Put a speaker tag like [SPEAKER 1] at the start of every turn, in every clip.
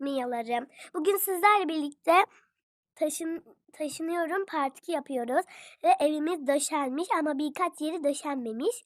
[SPEAKER 1] Miyalarım. Bugün sizlerle birlikte taşın taşınıyorum, partiki yapıyoruz ve evimiz döşenmiş ama birkaç yeri döşenmemiş.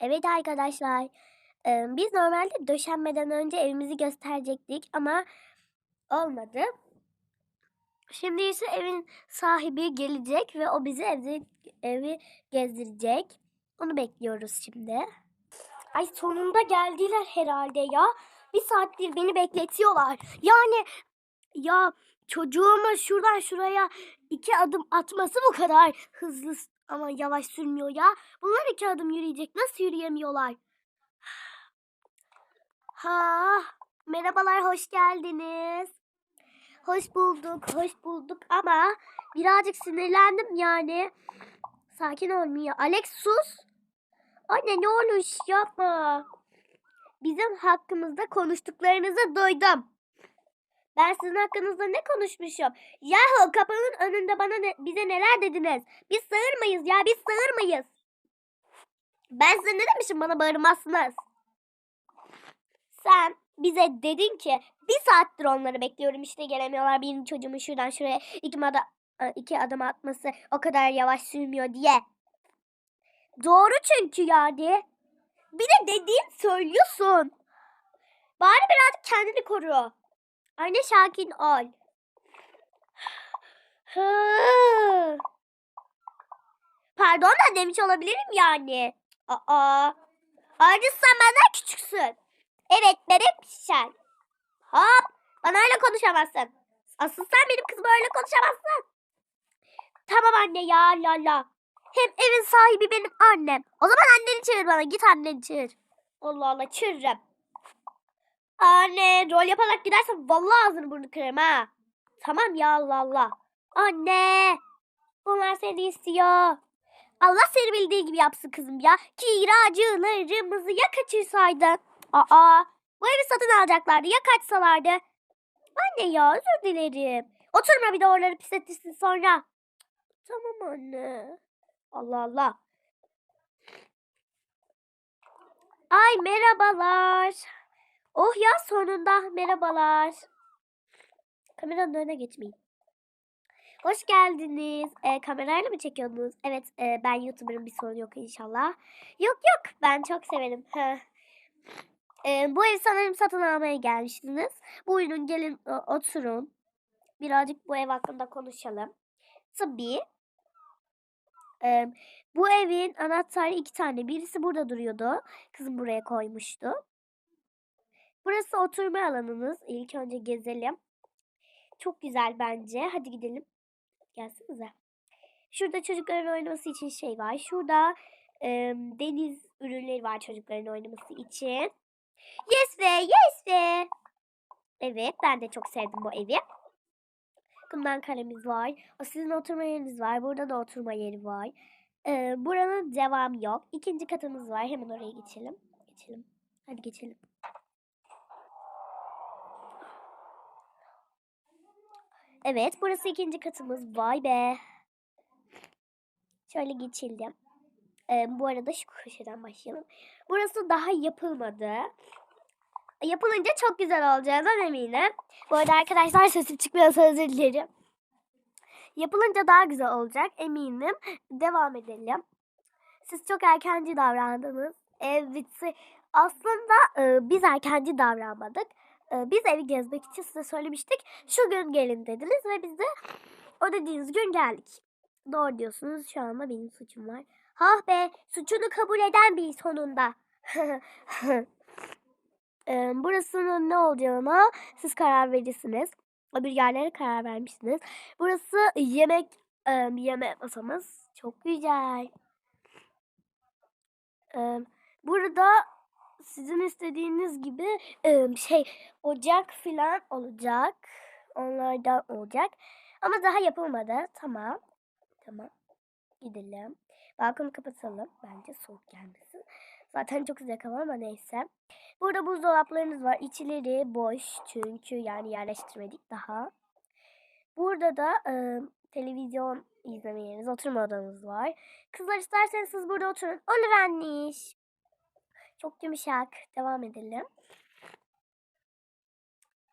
[SPEAKER 1] Evet arkadaşlar, e, biz normalde döşenmeden önce evimizi gösterecektik ama olmadı. Şimdi ise evin sahibi gelecek ve o bizi evde, evi gezdirecek. Onu bekliyoruz şimdi. Ay sonunda geldiler herhalde ya. Bir saattir beni bekletiyorlar. Yani ya çocuğuma şuradan şuraya iki adım atması bu kadar hızlı ama yavaş sürmüyor ya. Bunlar iki adım yürüyecek. Nasıl yürüyemiyorlar? Ha, merhabalar, hoş geldiniz. Hoş bulduk, hoş bulduk ama birazcık sinirlendim yani. Sakin ol Mia. Alex sus. Anne ne olur yapma. Bizim hakkımızda konuştuklarınızı duydum. Ben sizin hakkınızda ne konuşmuşum? Yahu kapının önünde bana ne- bize neler dediniz? Biz sığır mıyız ya? Biz sığır mıyız? Ben size ne demişim bana bağırmazsınız? Bize dedin ki bir saattir onları bekliyorum işte gelemiyorlar. Benim çocuğumun şuradan şuraya iki, ada, iki adım atması o kadar yavaş sürmüyor diye. Doğru çünkü yani. Bir de dediğin söylüyorsun. Bari birazcık kendini koru. Anne sakin ol. Pardon da demiş olabilirim yani. Aa. Ayrıca sen benden küçüksün. Evet benim sen. Hop. Bana öyle konuşamazsın. Asıl sen benim kızıma öyle konuşamazsın. Tamam anne ya la la. Hem evin sahibi benim annem. O zaman anneni çevir bana. Git anneni çevir. Allah Allah çeviririm. Anne rol yaparak gidersen vallahi ağzını burnunu kırarım ha. Tamam ya Allah Allah. Anne. Bunlar seni istiyor. Allah seni bildiği gibi yapsın kızım ya. Kiracılarımızı ya kaçırsaydın. Aa. Bu evi satın alacaklardı ya kaçsalardı. Anne ya özür dilerim. Oturma bir de oraları pisletirsin sonra. Tamam anne. Allah Allah. Ay merhabalar. Oh ya sonunda merhabalar. Kameranın önüne geçmeyin. Hoş geldiniz. Ee, kamerayla mı çekiyordunuz? Evet e, ben YouTuber'ım bir sorun yok inşallah. Yok yok ben çok severim. Ee, bu evi sanırım satın almaya gelmiştiniz. Buyurun gelin oturun. Birazcık bu ev hakkında konuşalım. Tabii. Ee, bu evin anahtarı iki tane. Birisi burada duruyordu. Kızım buraya koymuştu. Burası oturma alanınız. İlk önce gezelim. Çok güzel bence. Hadi gidelim. Gelsinize. Şurada çocukların oynaması için şey var. Şurada e, deniz ürünleri var çocukların oynaması için. Yes be, yes be. Evet, ben de çok sevdim bu evi. Kumdan kalemiz var. O sizin oturma yeriniz var. Burada da oturma yeri var. Ee, buranın devamı yok. İkinci katımız var. Hemen oraya geçelim. Geçelim. Hadi geçelim. Evet, burası ikinci katımız. Vay be. Şöyle geçelim. Ee, bu arada şu köşeden başlayalım. Burası daha yapılmadı. Yapılınca çok güzel olacağından eminim. Bu arada arkadaşlar sesim çıkmıyorsa özür dilerim. Yapılınca daha güzel olacak eminim. Devam edelim. Siz çok erkenci davrandınız. Evet. Aslında e, biz erkenci davranmadık. E, biz evi gezmek için size söylemiştik. Şu gün gelin dediniz ve biz de o dediğiniz gün geldik. Doğru diyorsunuz. Şu anda benim suçum var. Ha be suçunu kabul eden bir sonunda. e, burasının ne olacağına siz karar verirsiniz. Öbür yerlere karar vermişsiniz. Burası yemek e, yeme masamız. Çok güzel. E, burada sizin istediğiniz gibi e, şey ocak filan olacak. Onlardan olacak. Ama daha yapılmadı. Tamam. Tamam. Gidelim. Balkonu kapatalım. Bence soğuk gelmesin. Zaten çok sıcak hava ama neyse. Burada buzdolaplarınız var. İçleri boş çünkü yani yerleştirmedik daha. Burada da e, televizyon izleme oturma odanız var. Kızlar isterseniz siz burada oturun. Olur anniş. Çok yumuşak. Devam edelim.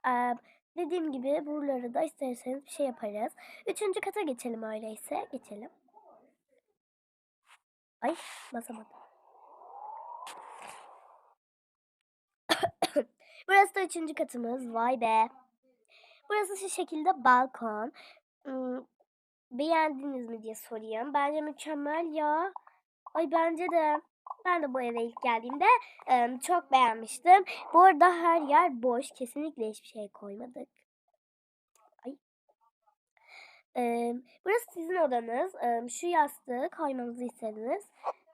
[SPEAKER 1] Ee, dediğim gibi buraları da isterseniz bir şey yaparız. Üçüncü kata geçelim öyleyse. Geçelim. Ay basamadım. Burası da üçüncü katımız. Vay be. Burası şu şekilde balkon. Beğendiniz mi diye sorayım. Bence mükemmel ya. Ay bence de. Ben de bu eve ilk geldiğimde çok beğenmiştim. Bu arada her yer boş. Kesinlikle hiçbir şey koymadık. Ay. Burası sizin odanız. Şu yastığı koymamızı istediniz.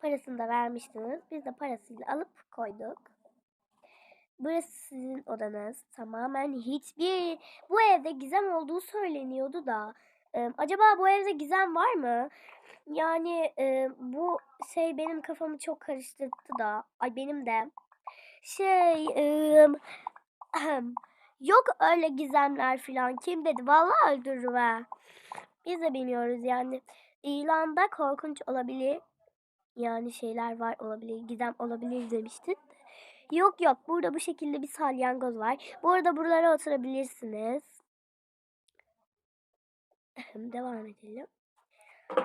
[SPEAKER 1] Parasını da vermiştiniz. Biz de parasıyla alıp koyduk. Burası sizin odanız. Tamamen hiçbir... Bu evde gizem olduğu söyleniyordu da. acaba bu evde gizem var mı? Yani bu şey benim kafamı çok karıştırdı da. Ay benim de. Şey... e, yok öyle gizemler falan. Kim dedi? Vallahi öldürürüm ha. Biz de bilmiyoruz yani. İlanda korkunç olabilir. Yani şeyler var olabilir. Gizem olabilir demiştin. Yok yok burada bu şekilde bir salyangoz var. Bu arada buralara oturabilirsiniz. Devam edelim.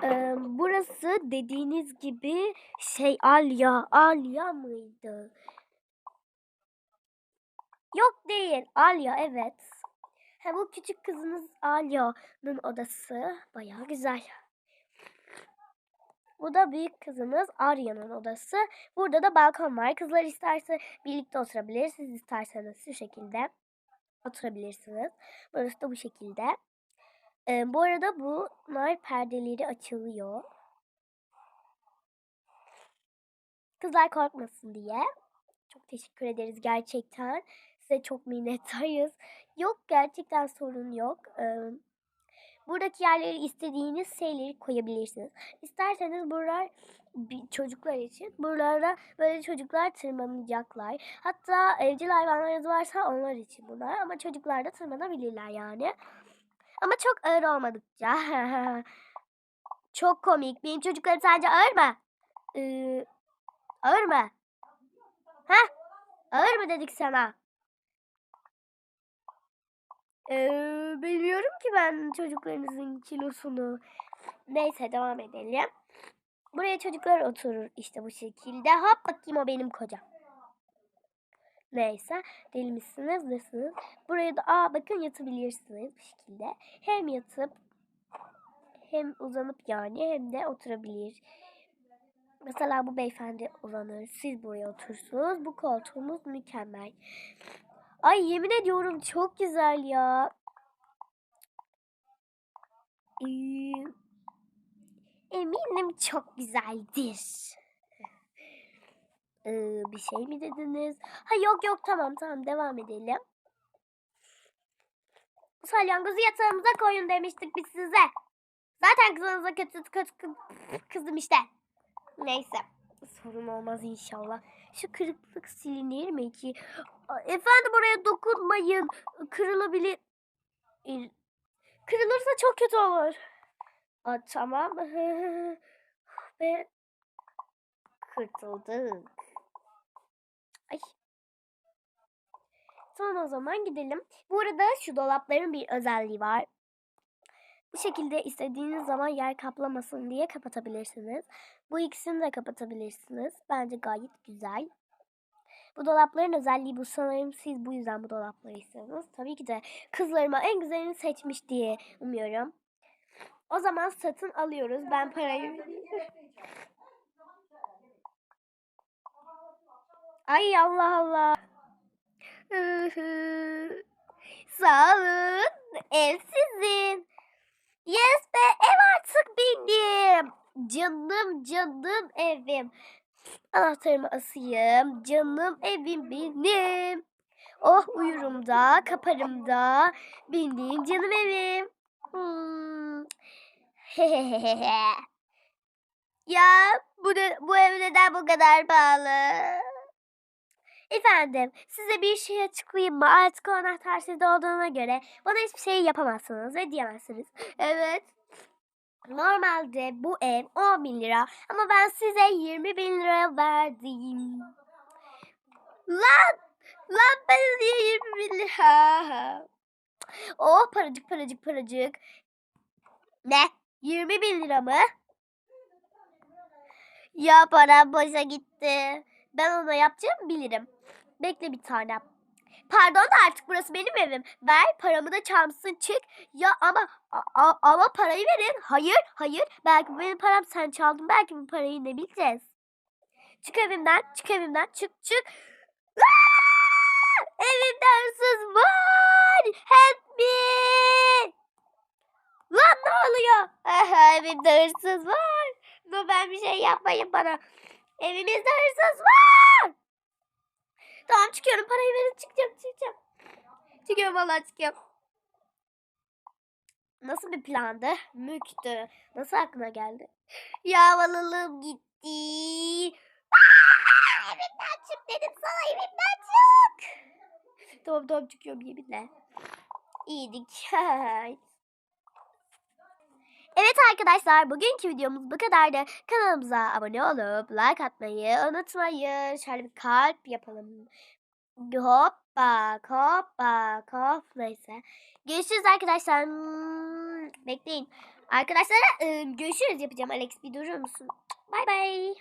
[SPEAKER 1] Ee, burası dediğiniz gibi şey Alya. Alya mıydı? Yok değil. Alya evet. Ha, bu küçük kızınız Alya'nın odası. Bayağı güzel. Bu da büyük kızımız Arya'nın odası. Burada da balkon var. Kızlar isterse birlikte oturabilir. Siz isterseniz şu şekilde oturabilirsiniz. Burası da bu şekilde. Ee, bu arada bunlar perdeleri açılıyor. Kızlar korkmasın diye. Çok teşekkür ederiz gerçekten. Size çok minnettarız. Yok gerçekten sorun yok. Buradaki yerleri istediğiniz şeyleri koyabilirsiniz. İsterseniz buralar çocuklar için. Buralara böyle çocuklar tırmanacaklar. Hatta evcil hayvanlarınız varsa onlar için bunlar. Ama çocuklar da tırmanabilirler yani. Ama çok ağır olmadıkça. çok komik. Benim çocuklarım sadece ağır mı? Ee, ağır mı? Heh? Ağır mı dedik sana? Ee, bilmiyorum ki ben çocuklarınızın kilosunu. Neyse devam edelim. Buraya çocuklar oturur işte bu şekilde. Hop bakayım o benim kocam. Neyse deli misiniz nesiniz? Buraya da aa bakın yatabilirsiniz bu şekilde. Hem yatıp hem uzanıp yani hem de oturabilir. Mesela bu beyefendi uzanır. Siz buraya otursunuz. Bu koltuğumuz mükemmel. Ay yemin ediyorum çok güzel ya. Ee, eminim çok güzeldir. Ee, bir şey mi dediniz? Ha yok yok tamam tamam devam edelim. Salyangozu yatağımıza koyun demiştik biz size. Zaten kızınıza kötü, kötü kı- kızdım işte. Neyse. Sorun olmaz inşallah. Şu kırıklık silinir mi ki? Efendim oraya dokunmayın. Kırılabilir. İr- Kırılırsa çok kötü olur. Aa, tamam. Ve kurtulduk. Ay. Tamam o zaman gidelim. Bu arada şu dolapların bir özelliği var. Bu şekilde istediğiniz zaman yer kaplamasın diye kapatabilirsiniz. Bu ikisini de kapatabilirsiniz. Bence gayet güzel. Bu dolapların özelliği bu. Sanırım siz bu yüzden bu dolapları istiyorsunuz. Tabii ki de kızlarıma en güzelini seçmiş diye umuyorum. O zaman satın alıyoruz. Ben parayı... Ay Allah Allah. Sağ olun. Ev sizin. Yes be ev artık benim. Canım canım evim. Anahtarımı asayım. Canım evim benim. Oh uyurum da kaparım da. Benim canım evim. Hmm. Ya bu, ne- bu ev neden bu kadar pahalı? Efendim size bir şey açıklayayım mı? Artık o anahtar sizde olduğuna göre bana hiçbir şey yapamazsınız ve diyemezsiniz. Evet. Normalde bu ev 10 bin lira ama ben size 20 bin lira verdim. Lan! Lan ben niye 20 bin lira? Oh paracık paracık paracık. Ne? 20 bin lira mı? Ya para boşa gitti. Ben ona yapacağımı bilirim. Bekle bir tanem. Pardon da artık burası benim evim. Ver paramı da çalmışsın çık. Ya ama a- ama parayı verin. Hayır hayır. Belki benim param sen çaldın. Belki bu parayı ne bileceğiz. Çık evimden çık evimden çık çık. Aa! Evimde hırsız var. Help me. Lan ne oluyor? Aha, evimde hırsız var. No, ben bir şey yapmayın bana. Evimizde hırsız var. Tamam çıkıyorum parayı verin çıkacağım çıkacağım. Çıkıyorum vallahi çıkıyorum. Nasıl bir plandı? Müktü. Nasıl aklına geldi? Ya havalılığım gitti. Aa, evimden çık dedim sana evimden çık. Tamam tamam çıkıyorum yeminle. İyiydik. Evet arkadaşlar bugünkü videomuz bu kadardı. Kanalımıza abone olup like atmayı unutmayın. Şöyle bir kalp yapalım. Hoppa hoppa hop neyse. Görüşürüz arkadaşlar. Bekleyin. Arkadaşlar ıı, görüşürüz yapacağım. Alex bir durur musun? Bay bay.